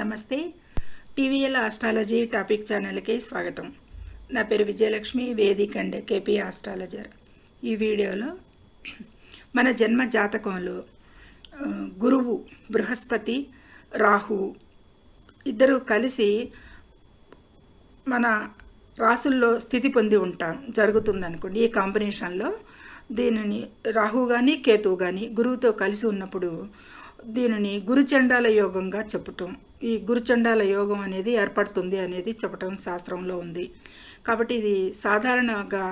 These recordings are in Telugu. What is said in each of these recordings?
నమస్తే. టీవీఎల్ ఆస్ట్రాలజీ టాపిక్ ఛానల్కి స్వాగతం. నా పేరు Vijayalakshmi Vedic and KP astrologer. ఈ వీడియోలో మన జన్మ జాతకంలో గురువు బృహస్పతి రాహు ఇద్దరు కలిసి మన రాసుల్లో స్థితి పొంది ఉంటాం జరుగుతుంది అనుకోండి ఈ కాంబినేషన్లో దీనిని రాహు కానీ కేతువు కానీ గురువుతో కలిసి ఉన్నప్పుడు దీనిని గురుచండాల యోగంగా చెప్పటం. ఈ గురుచండాల యోగం అనేది ఏర్పడుతుంది అనేది చెప్పటం శాస్త్రంలో ఉంది. కాబట్టి ఇది సాధారణంగా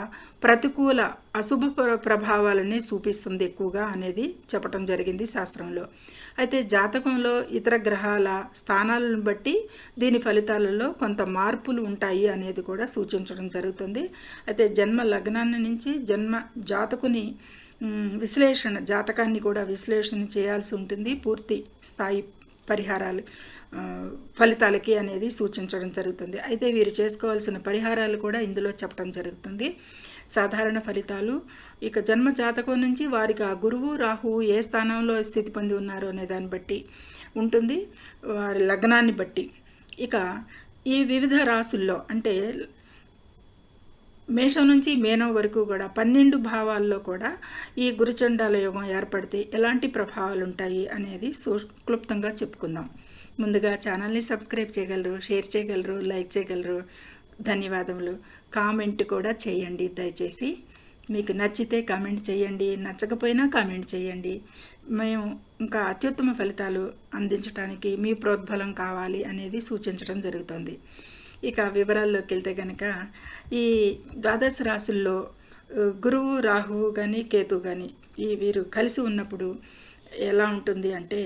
ప్రతికూల అశుభ ప్రభావాలని చూపిస్తుంది ఎక్కువగా అనేది చెప్పటం జరిగింది శాస్త్రంలో. అయితే జాతకంలో ఇతర గ్రహాల స్థానాలను బట్టి దీని ఫలితాలలో కొంత మార్పులు ఉంటాయి అనేది కూడా సూచించడం జరుగుతుంది. అయితే జన్మ లగ్నాన్ని నుంచి జన్మ జాతకుని విశ్లేషణ జాతకాన్ని కూడా విశ్లేషణ చేయాల్సి ఉంటుంది. పూర్తి స్థాయి పరిహారాలు ఫలితాలకి అనేది సూచించడం జరుగుతుంది. అయితే వీరు చేసుకోవాల్సిన పరిహారాలు కూడా ఇందులో చెప్పడం జరుగుతుంది. సాధారణ ఫలితాలు ఇక జన్మ జాతకం నుంచి వారికి ఆ గురువు రాహువు ఏ స్థానంలో స్థితి పొంది ఉన్నారు అనే దాన్ని బట్టి ఉంటుంది. వారి లగ్నాన్ని బట్టి. ఇక ఈ వివిధ రాసుల్లో అంటే మేషం నుంచి మేనం వరకు కూడా పన్నెండు భావాల్లో కూడా ఈ గురుచండాల యోగం ఏర్పడితే ఎలాంటి ప్రభావాలు ఉంటాయి అనేది సు క్లుప్తంగా చెప్పుకుందాం. ముందుగా ఛానల్ని సబ్స్క్రైబ్ చేయగలరు షేర్ చేయగలరు లైక్ చేయగలరు. ధన్యవాదములు. కామెంట్ కూడా చేయండి దయచేసి. మీకు నచ్చితే కామెంట్ చేయండి నచ్చకపోయినా కామెంట్ చేయండి. మేము ఇంకా అత్యుత్తమ ఫలితాలు అందించడానికి మీ ప్రోద్బలం కావాలి అనేది సూచించడం జరుగుతుంది. ఇక వివరాల్లోకి వెళ్తే కనుక ఈ ద్వాదశ రాశుల్లో గురువు రాహువు కానీ కేతు కానీ ఈ వీరు కలిసి ఉన్నప్పుడు ఎలా ఉంటుంది అంటే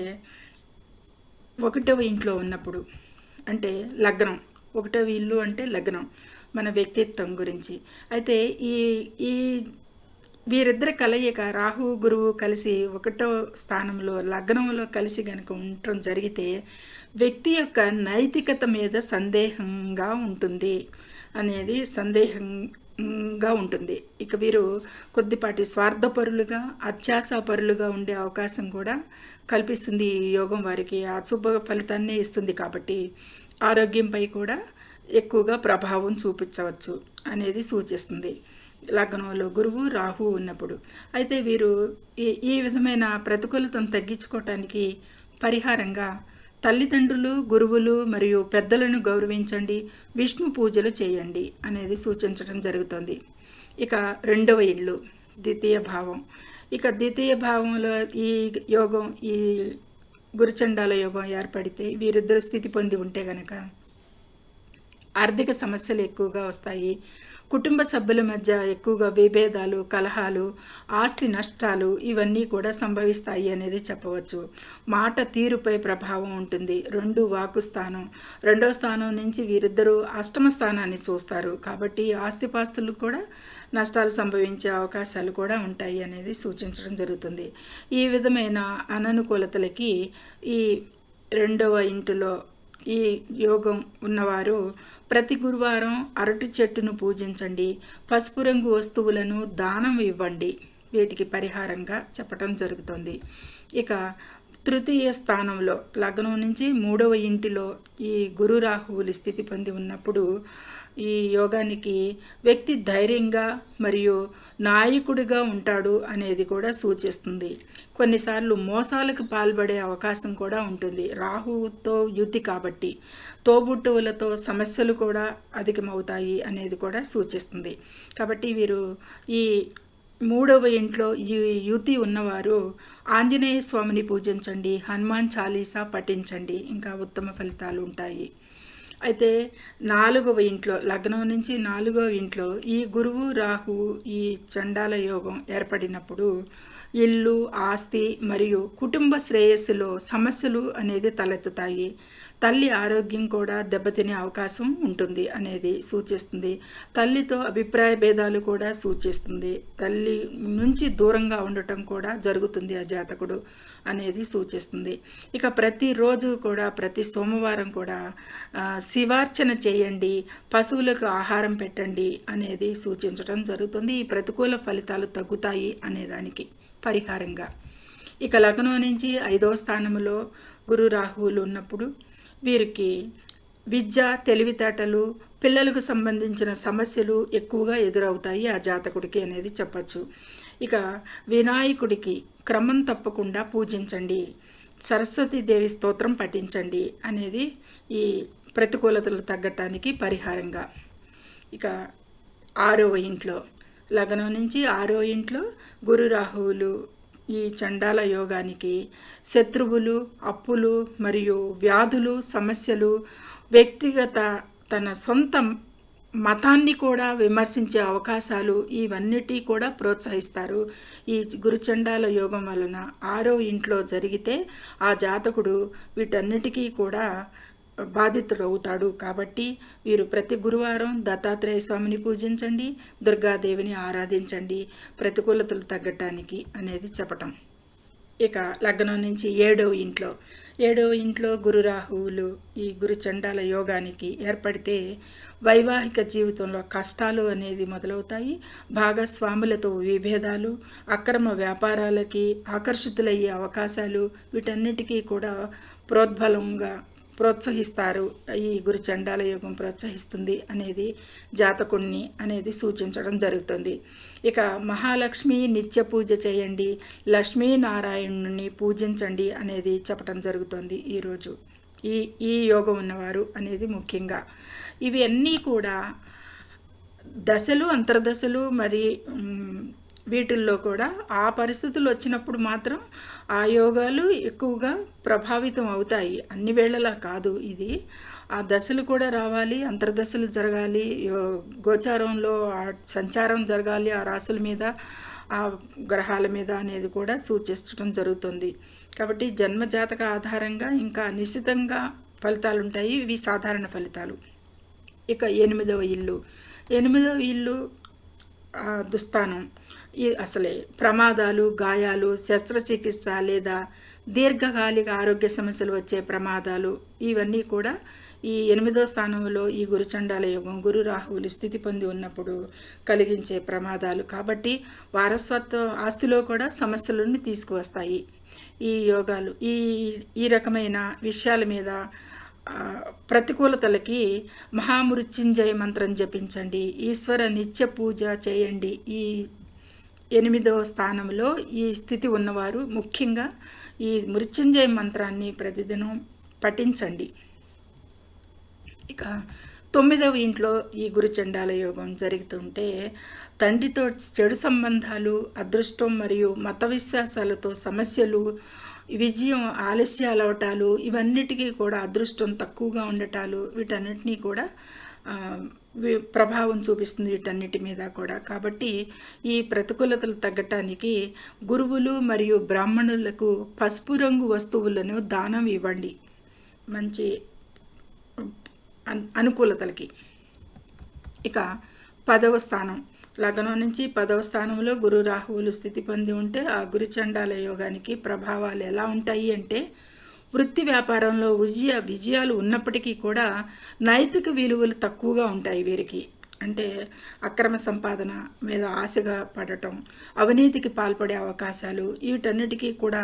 ఒకటవ ఇంట్లో ఉన్నప్పుడు అంటే లగ్నం. ఒకటవ ఇల్లు అంటే లగ్నం మన వ్యక్తిత్వం గురించి. అయితే ఈ ఈ వీరిద్దరి కలయిక రాహు గురువు కలిసి ఒకటో స్థానంలో లగ్నంలో కలిసి గనుక ఉండటం జరిగితే వ్యక్తి యొక్క నైతికత మీద సందేహంగా ఉంటుంది అనేది సందేహంగా ఉంటుంది. ఇక వీరు కొద్దిపాటి స్వార్థపరులుగా అత్యాసపరులుగా ఉండే అవకాశం కూడా కల్పిస్తుంది ఈ యోగం వారికి. అశుభ ఫలితాన్ని ఇస్తుంది కాబట్టి ఆరోగ్యంపై కూడా ఎక్కువగా ప్రభావం చూపించవచ్చు అనేది సూచిస్తుంది. లగ్నంలో గురువు రాహు ఉన్నప్పుడు. అయితే వీరు ఈ విధమైన ప్రతికూలతను తగ్గించుకోవటానికి పరిహారంగా తల్లిదండ్రులు గురువులు మరియు పెద్దలను గౌరవించండి విష్ణు పూజలు చేయండి అనేది సూచించడం జరుగుతుంది. ఇక రెండవ ఇల్లు ద్వితీయ భావం. ఇక ద్వితీయ భావంలో ఈ యోగం ఈ గురుచండాల యోగం ఏర్పడితే వీరిద్దరు స్థితి పొంది ఉంటే గనక ఆర్థిక సమస్యలు ఎక్కువగా వస్తాయి. కుటుంబ సభ్యుల మధ్య ఎక్కువగా విభేదాలు కలహాలు ఆస్తి నష్టాలు ఇవన్నీ కూడా సంభవిస్తాయి అనేది చెప్పవచ్చు. మాట తీరుపై ప్రభావం ఉంటుంది. రెండు వాకు స్థానం. రెండో స్థానం నుంచి వీరిద్దరూ అష్టమ స్థానాన్ని చూస్తారు. కాబట్టి ఆస్తిపాస్తులు కూడా నష్టాలు సంభవించే అవకాశాలు కూడా ఉంటాయి అనేది సూచించడం జరుగుతుంది. ఈ విధమైన అననుకూలతలకి ఈ రెండవ ఇంటిలో ఈ యోగం ఉన్నవారు ప్రతి గురువారం అరటి చెట్టును పూజించండి పసుపు రంగు వస్తువులను దానం ఇవ్వండి. వీటికి పరిహారంగా చెప్పటం జరుగుతుంది. ఇక తృతీయ స్థానంలో లగ్నం నుంచి మూడవ ఇంటిలో ఈ గురు రాహువులు స్థితి పొంది ఉన్నప్పుడు ఈ యోగానికి వ్యక్తి ధైర్యంగా మరియు నాయకుడిగా ఉంటాడు అనేది కూడా సూచిస్తుంది. కొన్నిసార్లు మోసాలకు పాల్పడే అవకాశం కూడా ఉంటుంది. రాహుతో యుతి కాబట్టి తోబుట్టువులతో సమస్యలు కూడా అధికమవుతాయి అనేది కూడా సూచిస్తుంది. కాబట్టి వీరు ఈ మూడవ ఇంట్లో ఈ యుతి ఉన్నవారు ఆంజనేయ స్వామిని పూజించండి హనుమాన్ చాలీసా పఠించండి. ఇంకా ఉత్తమ ఫలితాలు ఉంటాయి. అయితే నాలుగవ ఇంట్లో లగ్నం నుంచి నాలుగవ ఇంట్లో ఈ గురువు రాహు ఈ చండాల యోగం ఏర్పడినప్పుడు ఇల్లు ఆస్తి మరియు కుటుంబ శ్రేయస్సులో సమస్యలు అనేది తలెత్తుతాయి. తల్లి ఆరోగ్యం కూడా దెబ్బతినే అవకాశం ఉంటుంది అనేది సూచిస్తుంది. తల్లితో అభిప్రాయ భేదాలు కూడా సూచిస్తుంది. తల్లి నుంచి దూరంగా ఉండటం కూడా జరుగుతుంది ఆ జాతకుడు అనేది సూచిస్తుంది. ఇక ప్రతిరోజు కూడా ప్రతి సోమవారం కూడా శివార్చన చేయండి పశువులకు ఆహారం పెట్టండి అనేది సూచించడం జరుగుతుంది. ఈ ప్రతికూల ఫలితాలు తగ్గుతాయి అనేదానికి పరిహారంగా. ఇక లగ్నం నుంచి ఐదో స్థానంలో గురు రాహువులు ఉన్నప్పుడు వీరికి విద్య తెలివితేటలు పిల్లలకు సంబంధించిన సమస్యలు ఎక్కువగా ఎదురవుతాయి ఆ జాతకుడికి అనేది చెప్పచ్చు. ఇక వినాయకుడికి క్రమం తప్పకుండా పూజించండి. సరస్వతీదేవి స్తోత్రం పఠించండి అనేది ఈ ప్రతికూలతలు తగ్గటానికి పరిహారంగా. ఇక ఆరవ ఇంట్లో లగ్నం నుంచి ఆరో ఇంట్లో గురు రాహువులు ఈ చండాల యోగానికి శత్రువులు అప్పులు మరియు వ్యాధులు సమస్యలు వ్యక్తిగత తన సొంత మతాన్ని కూడా విమర్శించే అవకాశాలు ఇవన్నిటి కూడా ప్రోత్సహిస్తారు. ఈ గురుచండాల యోగం వలన ఆరో ఇంట్లో జరిగితే ఆ జాతకుడు వీటన్నిటికీ కూడా బాధితుడవుతాడు కాబట్టి వీరు ప్రతి గురువారం దత్తాత్రేయ స్వామిని పూజించండి దుర్గాదేవిని ఆరాధించండి. ప్రతికూలతలు తగ్గటానికి అనేది చెప్పటం. ఇక లగ్నం నుంచి ఏడవ ఇంట్లో. ఏడవ ఇంట్లో గురు రాహువులు ఈ గురు చండాల యోగానికి ఏర్పడితే వైవాహిక జీవితంలో కష్టాలు అనేది మొదలవుతాయి. భాగస్వాములతో విభేదాలు అక్రమ వ్యాపారాలకి ఆకర్షితులయ్యే అవకాశాలు వీటన్నిటికీ కూడా ప్రోద్బలంగా ప్రోత్సహిస్తారు. ఈ గురు చండాల యోగం ప్రోత్సహిస్తుంది అనేది జాతకుణ్ణి అనేది సూచించడం జరుగుతుంది. ఇక మహాలక్ష్మి నిత్య పూజ చేయండి లక్ష్మీనారాయణుని పూజించండి అనేది చెప్పడం జరుగుతుంది ఈరోజు ఈ ఈ యోగం ఉన్నవారు అనేది ముఖ్యంగా. ఇవి అన్నీ కూడా దశలు అంతర్దశలు మరి వీటిల్లో కూడా ఆ పరిస్థితులు వచ్చినప్పుడు మాత్రం ఆ యోగాలు ఎక్కువగా ప్రభావితం అవుతాయి. అన్ని వేళలా కాదు ఇది. ఆ దశలు కూడా రావాలి అంతర్దశలు జరగాలి గోచారంలో ఆ సంచారం జరగాలి ఆ రాసుల మీద ఆ గ్రహాల మీద అనేది కూడా సూచిస్తడం జరుగుతుంది. కాబట్టి జన్మజాతక ఆధారంగా ఇంకా నిశ్చితంగా ఫలితాలు ఉంటాయి. ఇవి సాధారణ ఫలితాలు. ఇక ఎనిమిదవ ఇల్లు. ఎనిమిదవ ఇల్లు దుస్థానం. అసలే ప్రమాదాలు గాయాలు శస్త్రచికిత్స లేదా దీర్ఘకాలిక ఆరోగ్య సమస్యలు వచ్చే ప్రమాదాలు ఇవన్నీ కూడా ఈ ఎనిమిదో స్థానంలో ఈ గురుచండాల యోగం గురు రాహువులు స్థితి పొంది ఉన్నప్పుడు కలిగించే ప్రమాదాలు. కాబట్టి వారసత్వ ఆస్తిలో కూడా సమస్యలను తీసుకువస్తాయి ఈ యోగాలు. ఈ ఈ రకమైన విషయాల మీద ప్రతికూలతలకి మహామృత్యుంజయ మంత్రం జపించండి ఈశ్వర నిత్య పూజ చేయండి. ఈ ఎనిమిదవ స్థానంలో ఈ స్థితి ఉన్నవారు ముఖ్యంగా ఈ మృత్యుంజయ మంత్రాన్ని ప్రతిదినం పఠించండి. ఇక తొమ్మిదవ ఇంట్లో ఈ గురుచండాల యోగం జరుగుతుంటే తండ్రితో చెడు సంబంధాలు అదృష్టం మరియు మత విశ్వాసాలతో సమస్యలు విజయం ఆలస్యాలు అవటాలు ఇవన్నిటికీ కూడా అదృష్టం తక్కువగా ఉండటాలు వీటన్నిటినీ కూడా ప్రభావం చూపిస్తుంది వీటన్నిటి మీద కూడా. కాబట్టి ఈ ప్రతికూలతలు తగ్గటానికి గురువులు మరియు బ్రాహ్మణులకు పసుపు రంగు వస్తువులను దానం ఇవ్వండి. మంచి అనుకూలతలకి. ఇక పదవ స్థానం. లగ్నం నుంచి పదవ స్థానంలో గురు రాహువులు స్థితి పొంది ఉంటే ఆ గురుచండాల యోగానికి ప్రభావాలు ఎలా ఉంటాయి అంటే వృత్తి వ్యాపారంలో విజయ విజయాలు ఉన్నప్పటికీ కూడా నైతిక విలువలు తక్కువగా ఉంటాయి వీరికి. అంటే అక్రమ సంపాదన మీద ఆశగా పడటం అవినీతికి పాల్పడే అవకాశాలు వీటన్నిటికీ కూడా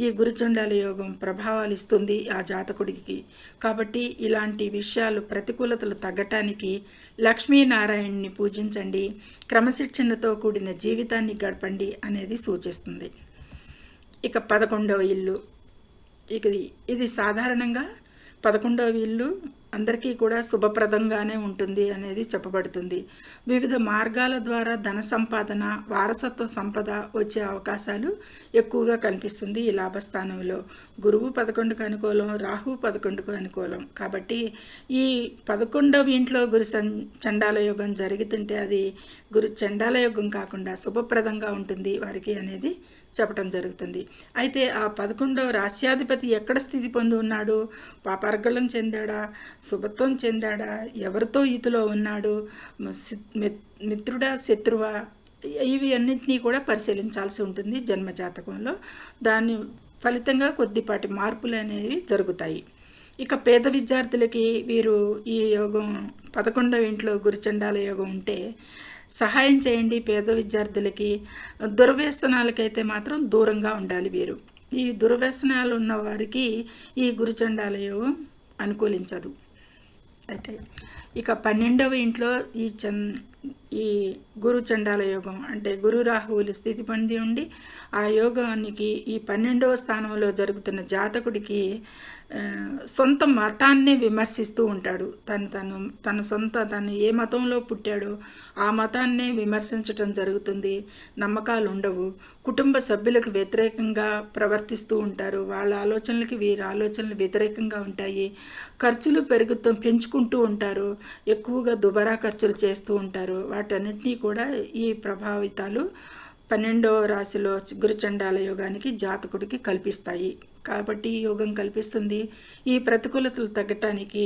ఈ గురుచండాల యోగం ప్రభావాలు ఇస్తుంది ఆ జాతకుడికి. కాబట్టి ఇలాంటి విషయాలు ప్రతికూలతలు తగ్గటానికి లక్ష్మీనారాయణని పూజించండి క్రమశిక్షణతో కూడిన జీవితాన్ని గడపండి అనేది సూచిస్తుంది. ఇక పదకొండవ ఇల్లు. ఇక ఇది సాధారణంగా పదకొండవ ఇల్లు అందరికీ కూడా శుభప్రదంగానే ఉంటుంది అనేది చెప్పబడుతుంది. వివిధ మార్గాల ద్వారా ధన సంపాదన వారసత్వ సంపద వచ్చే అవకాశాలు ఎక్కువగా కనిపిస్తుంది ఈ లాభస్థానంలో. గురువు పదకొండుకు అనుకూలం రాహు పదకొండుకు అనుకూలం. కాబట్టి ఈ పదకొండవ ఇంట్లో గురు చండాల యోగం జరుగుతుంటే అది గురు చండాల యోగం కాకుండా శుభప్రదంగా ఉంటుంది వారికి అనేది చెప్పడం జరుగుతుంది. అయితే ఆ పదకొండవ రాశ్యాధిపతి ఎక్కడ స్థితి పొంది ఉన్నాడు పాపర్గళం చెందాడా? శుభత్వం చెందాడా? ఎవరితో ఈతులో ఉన్నాడు? మిత్రుడా శత్రువా? ఇవి అన్నింటినీ కూడా పరిశీలించాల్సి ఉంటుంది జన్మజాతకంలో దాని ఫలితంగా కొద్దిపాటి మార్పులు అనేవి జరుగుతాయి. ఇక పేద విద్యార్థులకి వీరు ఈ యోగం పదకొండవ ఇంట్లో గురుచండాల యోగం ఉంటే సహాయం చేయండి పేద విద్యార్థులకి. దుర్వ్యసనాలకైతే మాత్రం దూరంగా ఉండాలి వీరు. ఈ దుర్వ్యసనాలు ఉన్న వారికి ఈ గురుచండాల యోగం అనుకూలించదు. అయితే ఇక పన్నెండవ ఇంట్లో ఈ చన్ ఈ గురు చండాల యోగం అంటే గురు రాహువులు స్థితి పొంది ఉండి ఆ యోగానికి ఈ పన్నెండవ స్థానంలో జరుగుతున్న జాతకుడికి సొంత మతాన్నే విమర్శిస్తూ ఉంటాడు. తను తను తన సొంత తను ఏ మతంలో పుట్టాడో ఆ మతాన్నే విమర్శించటం జరుగుతుంది. నమ్మకాలు ఉండవు కుటుంబ సభ్యులకు వ్యతిరేకంగా ప్రవర్తిస్తూ ఉంటారు. వాళ్ళ ఆలోచనలకి వీరి ఆలోచనలు వ్యతిరేకంగా ఉంటాయి. ఖర్చులు పెరుగుతూ పెంచుకుంటూ ఉంటారు. ఎక్కువగా దుబారా ఖర్చులు చేస్తూ ఉంటారు. వాటన్నిటినీ కూడా ఈ ప్రభావితాలు పన్నెండవ రాశిలో గురుచండాల యోగానికి జాతకుడికి కల్పిస్తాయి. కాబట్టి యోగం కల్పిస్తుంది. ఈ ప్రతికూలతలు తగ్గటానికి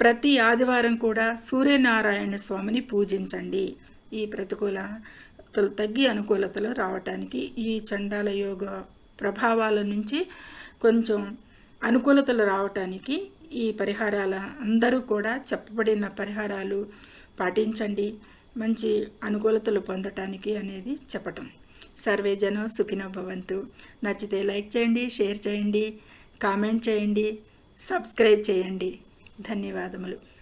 ప్రతి ఆదివారం కూడా సూర్యనారాయణ స్వామిని పూజించండి. ఈ ప్రతికూలతలు తగ్గి అనుకూలతలు రావటానికి ఈ చండాల యోగ ప్రభావాల నుంచి కొంచెం అనుకూలతలు రావటానికి ఈ పరిహారాల అందరూ కూడా చెప్పబడిన పరిహారాలు పాటించండి. మంచి అనుకూలతలు పొందటానికి అనేది చెప్పటం. సర్వే జనం సుఖినో భవంతు. నచ్చితే లైక్ చేయండి షేర్ చేయండి కామెంట్ చేయండి సబ్స్క్రైబ్ చేయండి. ధన్యవాదములు.